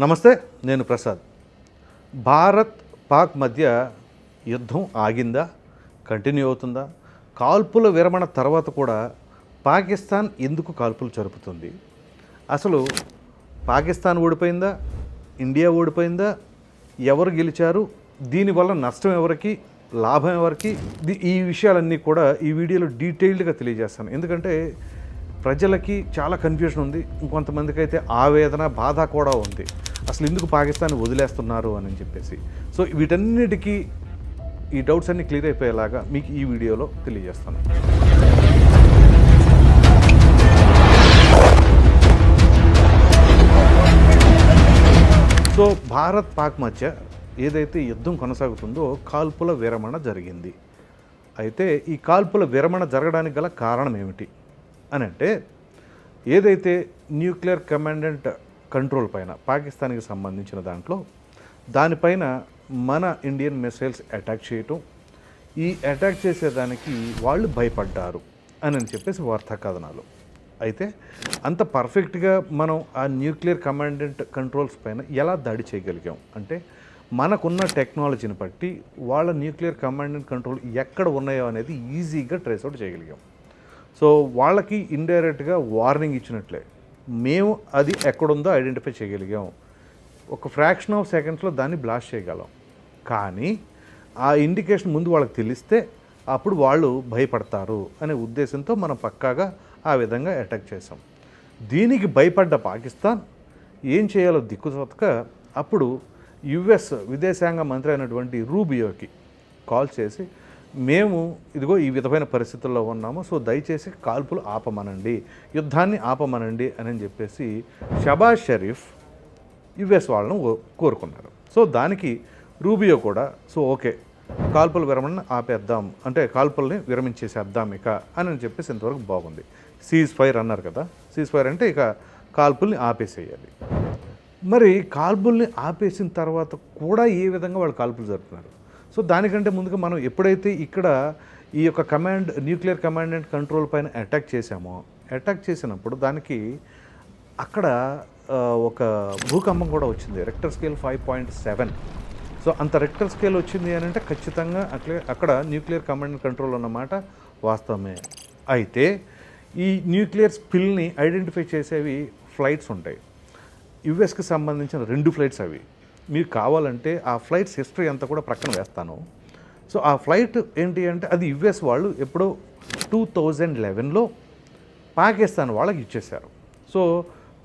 నమస్తే నేను ప్రసాద్. భారత్ పాక్ మధ్య యుద్ధం ఆగిందా? కంటిన్యూ అవుతుందా? కాల్పుల విరమణ తర్వాత కూడా పాకిస్తాన్ ఎందుకు కాల్పులు జరుపుతుంది? అసలు పాకిస్తాన్ ఓడిపోయిందా? ఇండియా ఓడిపోయిందా? ఎవరు గెలిచారు? దీనివల్ల నష్టం ఎవరికి? లాభం ఎవరికి? ఈ విషయాలన్నీ కూడా ఈ వీడియోలో డీటెయిల్డ్గా తెలియజేస్తాను. ఎందుకంటే ప్రజలకి చాలా కన్ఫ్యూజన్ ఉంది. ఇంకొంతమందికి అయితే ఆవేదన బాధ కూడా ఉంది. అసలు ఎందుకు పాకిస్తాన్ వదిలేస్తున్నారు అని చెప్పేసి. సో వీటన్నిటికీ ఈ డౌట్స్ అన్ని క్లియర్ అయిపోయేలాగా మీకు ఈ వీడియోలో తెలియజేస్తాను. సో భారత్ పాక్ మధ్య ఏదైతే యుద్ధం కొనసాగుతుందో కాల్పుల విరమణ జరిగింది. అయితే ఈ కాల్పుల విరమణ జరగడానికి గల కారణం ఏమిటి? అని అంటే ఏదైతే న్యూక్లియర్ కమాండెంట్ కంట్రోల్ పైన పాకిస్తాన్కి సంబంధించిన దాంట్లో. దానిపైన మన ఇండియన్ మిసైల్స్ అటాక్ చేయటం ఈ అటాక్ చేసేదానికి వాళ్ళు భయపడ్డారు అని అని చెప్పేసి వార్తా కథనాలు అయితే అంత పర్ఫెక్ట్గా మనం ఆ న్యూక్లియర్ కమాండెంట్ కంట్రోల్స్ పైన ఎలా దాడి చేయగలిగాం? అంటే మనకున్న టెక్నాలజీని బట్టి వాళ్ళ న్యూక్లియర్ కమాండెంట్ కంట్రోల్ ఎక్కడ ఉన్నాయో అనేది ఈజీగా ట్రేస్ అవుట్ చేయగలిగాం. సో వాళ్ళకి ఇండైరెక్ట్గా వార్నింగ్ ఇచ్చినట్లే. మేము అది ఎక్కడుందో ఐడెంటిఫై చేయగలిగాం. ఒక ఫ్రాక్షన్ ఆఫ్ సెకండ్స్లో దాన్ని బ్లాస్ట్ చేయగలం. కానీ ఆ ఇండికేషన్ ముందు వాళ్ళకి తెలిస్తే అప్పుడు వాళ్ళు భయపడతారు అనే ఉద్దేశంతో మనం పక్కాగా ఆ విధంగా అటాక్ చేసాం దీనికి భయపడ్డ పాకిస్తాన్ ఏం చేయాలో దిక్కుతోతక అప్పుడు యుఎస్ విదేశాంగ మంత్రి అయినటువంటి రూబియోకి కాల్ చేసి మేము ఇదిగో ఈ విధమైన పరిస్థితుల్లో ఉన్నాము సో దయచేసి కాల్పులు ఆపమనండి యుద్ధాన్ని ఆపమనండి అని చెప్పేసి షబాజ్ షరీఫ్ యుఎస్ వాళ్ళను కో- కోరుకున్నారు. సో దానికి రూబియో కూడా సో ఓకే కాల్పుల విరమణ ఆపేద్దాం అంటే కాల్పుల్ని విరమించేసేద్దాం ఇక అని అని చెప్పేసి ఇంతవరకు బాగుంది. సీజ్ ఫైర్ అన్నారు కదా సీజ్ ఫైర్ అంటే ఇక కాల్పుల్ని ఆపేసేయాలి. మరి కాల్పుల్ని ఆపేసిన తర్వాత కూడా ఏ విధంగా వాళ్ళు కాల్పులు జరుపుతున్నారు? సో దానికంటే ముందుగా మనం ఎప్పుడైతే ఇక్కడ ఈ యొక్క command nuclear command and control పైన అటాక్ చేశామో అటాక్ చేసినప్పుడు దానికి అక్కడ ఒక భూకంపం కూడా వచ్చింది. Richter scale five point seven so అంత రెక్టర్ స్కేల్ వచ్చింది అని అంటే ఖచ్చితంగా అట్లే అక్కడ న్యూక్లియర్ కమాండ్ అండ్ కంట్రోల్ అన్నమాట వాస్తవమే. అయితే ఈ న్యూక్లియర్ స్పిల్ని ఐడెంటిఫై చేసేవి ఫ్లైట్స్ ఉంటాయి. యుఎస్కి సంబంధించిన రెండు ఫ్లైట్స్ అవి. మీకు కావాలంటే ఆ ఫ్లైట్స్ హిస్టరీ అంతా కూడా ప్రక్కన వేస్తాను. సో ఆ ఫ్లైట్ ఏంటి అంటే అది యుఎస్ వాళ్ళు ఎప్పుడో టూ థౌజండ్ లెవెన్లో పాకిస్తాన్ వాళ్ళకి ఇచ్చేశారు. సో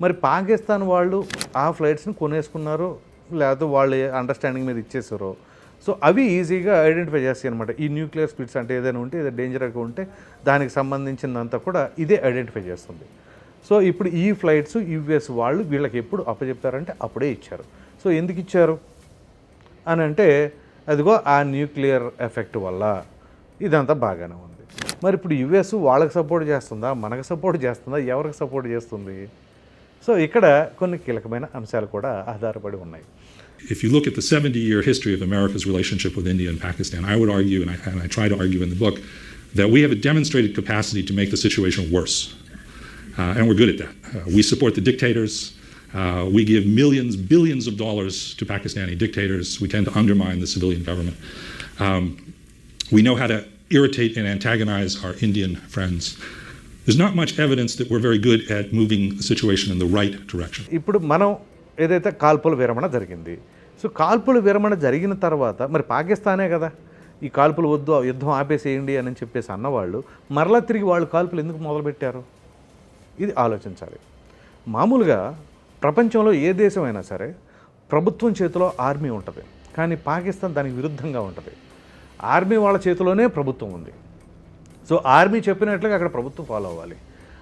మరి పాకిస్తాన్ వాళ్ళు ఆ ఫ్లైట్స్ని కొనేసుకున్నారో లేకపోతే వాళ్ళు అండర్స్టాండింగ్ మీద ఇచ్చేసారో సో అవి ఈజీగా ఐడెంటిఫై చేస్తాయి అనమాట ఈ న్యూక్లియర్ స్పిట్స్ అంటే ఏదైనా ఉంటే ఏదైనా డేంజర్గా ఉంటే దానికి సంబంధించినంత కూడా ఇదే ఐడెంటిఫై చేస్తుంది. సో ఇప్పుడు ఈ ఫ్లైట్స్ యుఎస్ వాళ్ళు వీళ్ళకి ఎప్పుడు అప్పచెప్తారంటే అప్పుడే ఇచ్చారు. సో ఎందుకు ఇచ్చారు అని అంటే అదిగో ఆ న్యూక్లియర్ ఎఫెక్ట్ వల్ల ఇదంతా బాగానే ఉంది మరి ఇప్పుడు యుఎస్ వాళ్ళకి సపోర్ట్ చేస్తుందా మనకు సపోర్ట్ చేస్తుందా ఎవరికి సపోర్ట్ చేస్తుంది సో ఇక్కడ కొన్ని కీలకమైన అంశాలు కూడా ఆధారపడి ఉన్నాయి If you look at the 70 year history of America's relationship with India and Pakistan, I would argue, and I, and I try to argue in the book, that we have a demonstrated capacity to make the situation worse. Uh, and we're good at that. Uh, we support the dictators. Uh, we give millions, billions of dollars to Pakistani dictators. We tend to undermine the civilian government. Um, we know how to irritate and antagonize our Indian friends. There's not much evidence that we're very good at moving the situation in the right direction. ఇప్పుడు మనం ఏదైతే కాల్పుల విరమణ జరిగింది so కాల్పుల విరమణ జరిగిన తర్వాత మరి పాకిస్తానే కదా ఈ కాల్పులు వద్దు యుద్ధం ఆపేసేయండి అని చెప్పేసి అన్నవాళ్ళు మరలా తిరిగి వాళ్ళు కాల్పులు ఎందుకు మొదలుపెట్టారు ఇది ఆలోచించాలి మామూలుగా ప్రపంచంలో ఏ దేశమైనా సరే ప్రభుత్వం చేతిలో ఆర్మీ ఉంటుంది. కానీ పాకిస్తాన్ దానికి విరుద్ధంగా ఉంటుంది. ఆర్మీ వాళ్ళ చేతిలోనే ప్రభుత్వం ఉంది. సో ఆర్మీ చెప్పినట్లుగా అక్కడ ప్రభుత్వం ఫాలో అవ్వాలి.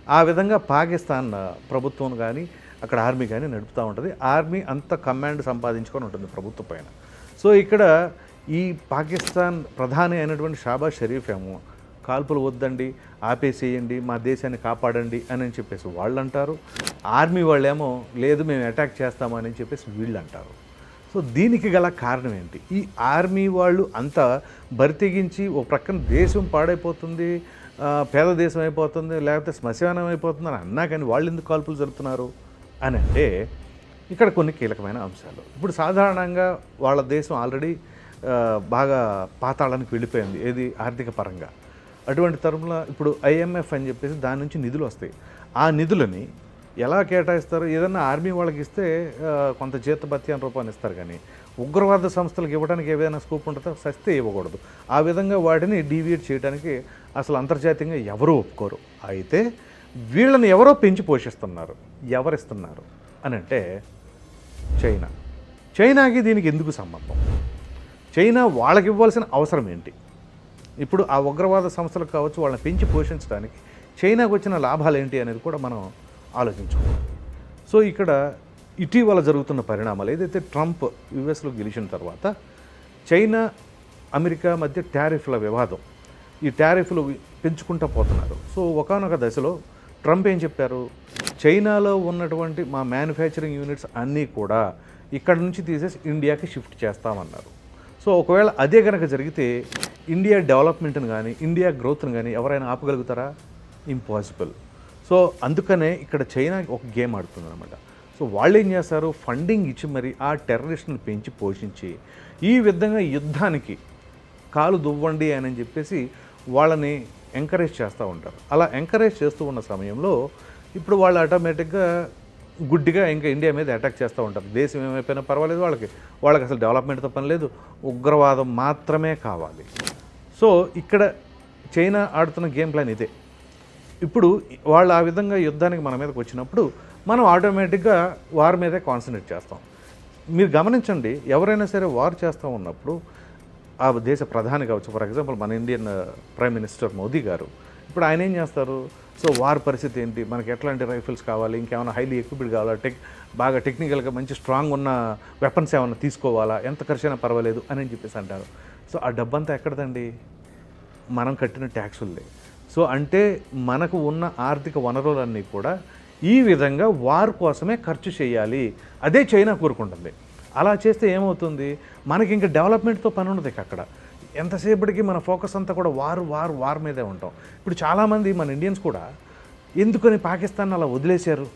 ఆ విధంగా పాకిస్తాన్ ప్రభుత్వం కానీ అక్కడ ఆర్మీ కానీ నడుపుతూ ఉంటుంది. ఆర్మీ అంత కమాండ్ సంపాదించుకొని ఉంటుంది ప్రభుత్వం పైన. సో ఇక్కడ ఈ పాకిస్తాన్ ప్రధాని అయినటువంటి షాబాజ్ షరీఫ్ ఏమో కాల్పులు వద్దండి ఆపేసేయండి మా దేశాన్ని కాపాడండి అని చెప్పేసి వాళ్ళు అంటారు ఆర్మీ వాళ్ళేమో లేదు మేము అటాక్ చేస్తామని చెప్పేసి వీళ్ళు అంటారు సో దీనికి గల కారణం ఏంటి? ఈ ఆర్మీ వాళ్ళు అంతా బరితెగించి ఓ ప్రక్కన దేశం పాడైపోతుంది పేద దేశం అయిపోతుంది లేకపోతే శ్మశానం అయిపోతుంది అని అన్నా కానీ వాళ్ళు ఎందుకు కాల్పులు జరుపుతున్నారు? అని అంటే ఇక్కడ కొన్ని కీలకమైన అంశాలు. ఇప్పుడు సాధారణంగా వాళ్ళ దేశం ఆల్రెడీ బాగా పాతాళానికి వెళ్ళిపోయింది ఏది? ఆర్థిక పరంగా. అటువంటి తరంలో ఇప్పుడు ఐఎంఎఫ్ అని చెప్పేసి దాని నుంచి నిధులు వస్తాయి. ఆ నిధులని ఎలా కేటాయిస్తారు? ఏదన్నా ఆర్మీ వాళ్ళకి ఇస్తే కొంత జీతభత్యాన్ని రూపాన్ని ఇస్తారు కానీ ఉగ్రవాద సంస్థలకు ఇవ్వడానికి ఏదైనా స్కోప్ ఉంటుందో? సస్తే ఇవ్వకూడదు. ఆ విధంగా వాటిని డీవియేట్ చేయడానికి అసలు అంతర్జాతీయంగా ఎవరూ ఒప్పుకోరు. అయితే వీళ్ళని ఎవరో పెంచి పోషిస్తున్నారు. ఎవరిస్తున్నారు? అని అంటే చైనా. చైనాకి దీనికి ఎందుకు సంబంధం? చైనా వాళ్ళకి ఇవ్వాల్సిన అవసరం ఏంటి? ఇప్పుడు ఆ ఉగ్రవాద సంస్థలకు కావచ్చు వాళ్ళని పెంచి పోషించడానికి చైనాకు వచ్చిన లాభాలు ఏంటి అనేది కూడా మనం ఆలోచించుకోవాలి. సో ఇక్కడ ఇటీవల జరుగుతున్న పరిణామాలు ఏదైతే ట్రంప్ యుఎస్లో గెలిచిన తర్వాత చైనా అమెరికా మధ్య టారిఫ్ల వివాదం ఈ ట్యారిఫ్లు పెంచుకుంటూ పోతున్నారు. సో ఒకానొక దశలో ట్రంప్ ఏం చెప్పారు? చైనాలో ఉన్నటువంటి మా మ్యానుఫ్యాక్చరింగ్ యూనిట్స్ అన్నీ కూడా ఇక్కడ నుంచి తీసేసి ఇండియాకి షిఫ్ట్ చేస్తామన్నారు. సో ఒకవేళ అదే కనుక జరిగితే ఇండియా డెవలప్మెంట్ని కానీ ఇండియా గ్రోత్ని కానీ ఎవరైనా ఆపగలుగుతారా? ఇంపాసిబుల్. సో అందుకనే ఇక్కడ చైనా ఒక గేమ్ ఆడుతుంది అనమాట సో వాళ్ళు ఏం చేస్తారు? ఫండింగ్ ఇచ్చి మరి ఆ టెర్రరిస్ట్ని పెంచి పోషించి ఈ విధంగా యుద్ధానికి కాలు దువ్వండి అని చెప్పేసి వాళ్ళని ఎంకరేజ్ చేస్తూ ఉంటారు. అలా ఎంకరేజ్ చేస్తూ ఉన్న సమయంలో ఇప్పుడు వాళ్ళు ఆటోమేటిక్గా గుడ్డిగా ఇంకా ఇండియా మీద అటాక్ చేస్తూ ఉంటారు. దేశం ఏమైపోయినా పర్వాలేదు వాళ్ళకి. వాళ్ళకి అసలు డెవలప్మెంట్తో పని లేదు. ఉగ్రవాదం మాత్రమే కావాలి. సో ఇక్కడ చైనా ఆడుతున్న గేమ్ ప్లాన్ ఇదే. ఇప్పుడు వాళ్ళు ఆ విధంగా యుద్ధానికి మన మీదకి వచ్చినప్పుడు మనం ఆటోమేటిక్గా వార్ మీదే కాన్సన్ట్రేట్ చేస్తాం. మీరు గమనించండి ఎవరైనా సరే వార్ చేస్తూ ఉన్నప్పుడు ఆ దేశ ప్రధాని కావచ్చు ఫర్ ఎగ్జాంపుల్ మన Indian prime minister Modi garu ఇప్పుడు ఆయన ఏం చేస్తారు? సో వార్ పరిస్థితి ఏంటి? మనకి ఎట్లాంటి రైఫిల్స్ కావాలి? ఇంకేమైనా హైలీ ఎక్విప్డ్ కావాలా? టెక్ బాగా టెక్నికల్గా మంచి స్ట్రాంగ్ ఉన్న వెపన్స్ ఏమైనా తీసుకోవాలా? ఎంత ఖర్చు అయినా పర్వాలేదు అని చెప్పేసి అంటారు. సో ఆ డబ్బంతా ఎక్కడదండి? మనం కట్టిన ట్యాక్సులే సో అంటే మనకు ఉన్న ఆర్థిక వనరులన్నీ కూడా ఈ విధంగా వార్ కోసమే ఖర్చు చేయాలి. అదే చైనా కోరుకుంటుంది. అలా చేస్తే ఏమవుతుంది? మనకి ఇంకా డెవలప్మెంట్తో పని ఉండదు ఇక అక్కడ. ఎంతసేపటికి మన ఫోకస్ అంతా కూడా వారు వారు వార్ మీదే ఉంటాం. ఇప్పుడు చాలామంది మన ఇండియన్స్ కూడా ఎందుకని పాకిస్తాన్ అలా వదిలేశారు?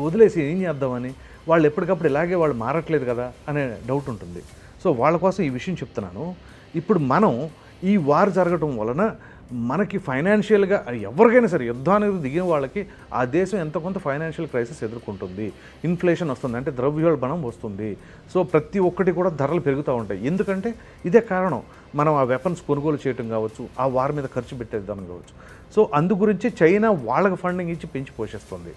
వదిలేసి ఏం చేద్దామని? వాళ్ళు ఎప్పటికప్పుడు ఇలాగే వాళ్ళు మారట్లేదు కదా అనే డౌట్ ఉంటుంది. సో వాళ్ళ కోసం ఈ విషయం చెప్తున్నాను. ఇప్పుడు మనం ఈ వార్ జరగటం వలన మనకి ఫైనాన్షియల్గా ఎవరికైనా సరే యుద్ధానికి దిగిన వాళ్ళకి ఆ దేశం ఎంత కొంత ఫైనాన్షియల్ క్రైసిస్ ఎదుర్కొంటుంది. ఇన్ఫ్లేషన్ వస్తుంది అంటే ద్రవ్యోల్బణం వస్తుంది. సో ప్రతి ఒక్కటి కూడా ధరలు పెరుగుతూ ఉంటాయి. ఎందుకంటే ఇదే కారణం. మనం ఆ వెపన్స్ కొనుగోలు చేయటం కావచ్చు ఆ వార్ మీద ఖర్చు పెట్టేద్దాం కావచ్చు. సో అందు గురించి చైనా వాళ్ళకి ఫండింగ్ ఇచ్చి పెంచి పోషిస్తుంది.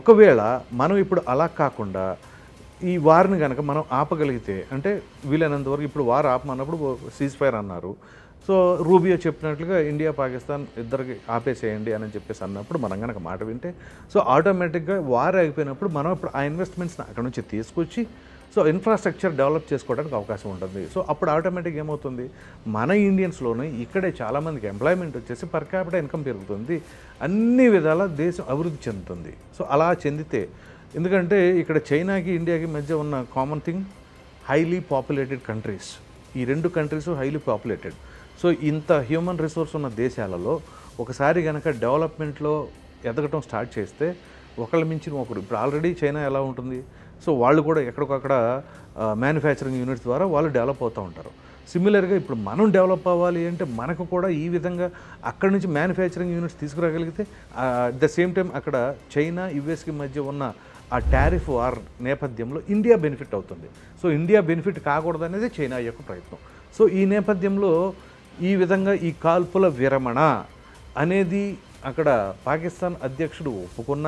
ఒకవేళ మనం ఇప్పుడు అలా కాకుండా ఈ వార్ని కనుక మనం ఆపగలిగితే అంటే వీలైనంత వరకు ఇప్పుడు వార్ ఆపమన్నప్పుడు సీజ్ ఫైర్ అన్నారు. సో రూబియో చెప్పినట్లుగా ఇండియా పాకిస్తాన్ ఇద్దరికి ఆపేసేయండి అని చెప్పేసి అన్నప్పుడు మనం కనుక మాట వింటే సో ఆటోమేటిక్గా వార్ అయిపోయినప్పుడు మనం ఇప్పుడు ఆ ఇన్వెస్ట్మెంట్స్ని అక్కడ నుంచి తీసుకొచ్చి సో ఇన్ఫ్రాస్ట్రక్చర్ డెవలప్ చేసుకోవడానికి అవకాశం ఉంటుంది. సో అప్పుడు ఆటోమేటిక్ ఏమవుతుంది? మన ఇండియన్స్లోనే ఇక్కడే చాలామందికి ఎంప్లాయ్మెంట్ వచ్చేసి పర్ క్యాపిటల్ ఇన్కమ్ పెరుగుతుంది. అన్ని విధాల దేశం అభివృద్ధి చెందుతుంది. సో అలా చెందితే ఎందుకంటే ఇక్కడ చైనాకి ఇండియాకి మధ్య ఉన్న common thing highly populated countries ఈ రెండు కంట్రీస్ హైలీ పాపులేటెడ్ సో ఇంత హ్యూమన్ రిసోర్స్ ఉన్న దేశాలలో ఒకసారి కనుక డెవలప్మెంట్లో ఎదగటం స్టార్ట్ చేస్తే ఒకళ్ళ మించిన ఒకరు ఇప్పుడు ఆల్రెడీ చైనా ఎలా ఉంటుంది? సో వాళ్ళు కూడా ఎక్కడికక్కడ మ్యానుఫ్యాక్చరింగ్ యూనిట్స్ ద్వారా వాళ్ళు డెవలప్ అవుతూ ఉంటారు. సిమిలర్గా ఇప్పుడు మనం డెవలప్ అవ్వాలి అంటే మనకు కూడా ఈ విధంగా అక్కడి నుంచి మ్యానుఫ్యాక్చరింగ్ యూనిట్స్ తీసుకురాగలిగితే అట్ ద సేమ్ టైం అక్కడ చైనా యుఎస్కి మధ్య ఉన్న ఆ టారిఫ్ వార్ నేపథ్యంలో ఇండియా బెనిఫిట్ అవుతుంది. సో ఇండియా బెనిఫిట్ కాకూడదు అనేది చైనా యొక్క ప్రయత్నం. సో ఈ నేపథ్యంలో ఈ విధంగా ఈ కాల్పుల విరమణ అనేది అక్కడ పాకిస్తాన్ అధ్యక్షుడు ఒప్పుకున్న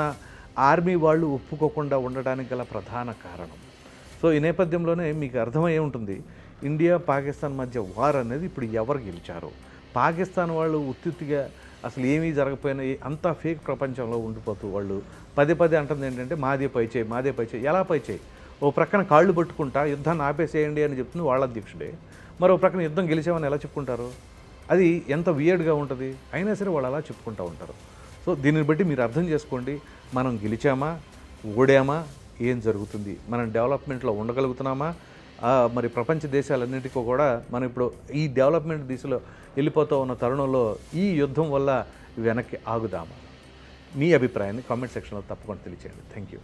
ఆర్మీ వాళ్ళు ఒప్పుకోకుండా ఉండడానికి గల ప్రధాన కారణం. సో ఈ నేపథ్యంలోనే మీకు అర్థమయ్యే ఉంటుంది. ఇండియా పాకిస్తాన్ మధ్య వార్ అనేది ఇప్పుడు ఎవరు గెలిచారు. పాకిస్తాన్ వాళ్ళు ఉత్తిగా అసలు ఏమీ జరగకపోయినా అంతా ఫేక్ ప్రపంచంలో ఉండిపోతూ వాళ్ళు పదే పదే అంటుంది ఏంటంటే మాదే పై చేయి మాదే పై చేయి ఎలా పై చేయి? ఓ ప్రక్కన కాళ్ళు పట్టుకుంటా యుద్ధాన్ని ఆపేసేయండి అని చెప్తుంది వాళ్ళ అధ్యక్షుడే. మరో ప్రక్కన యుద్ధం గెలిచామని ఎలా చెప్పుకుంటారు? అది ఎంత వియర్డ్గా ఉంటుంది? అయినా సరే వాళ్ళు అలా చెప్పుకుంటూ ఉంటారు. సో దీనిని బట్టి మీరు అర్థం చేసుకోండి మనం గెలిచామా ఓడామా ఏం జరుగుతుంది మనం డెవలప్మెంట్లో ఉండగలుగుతున్నామా మరి ప్రపంచ దేశాలన్నిటికీ కూడా మనం ఇప్పుడు ఈ డెవలప్మెంట్ దిశలో వెళ్ళిపోతూ ఉన్న తరుణంలో ఈ యుద్ధం వల్ల వెనక్కి ఆగుదామా? మీ అభిప్రాయాన్ని కామెంట్ సెక్షన్లో తప్పకుండా తెలియచేయండి. Thank you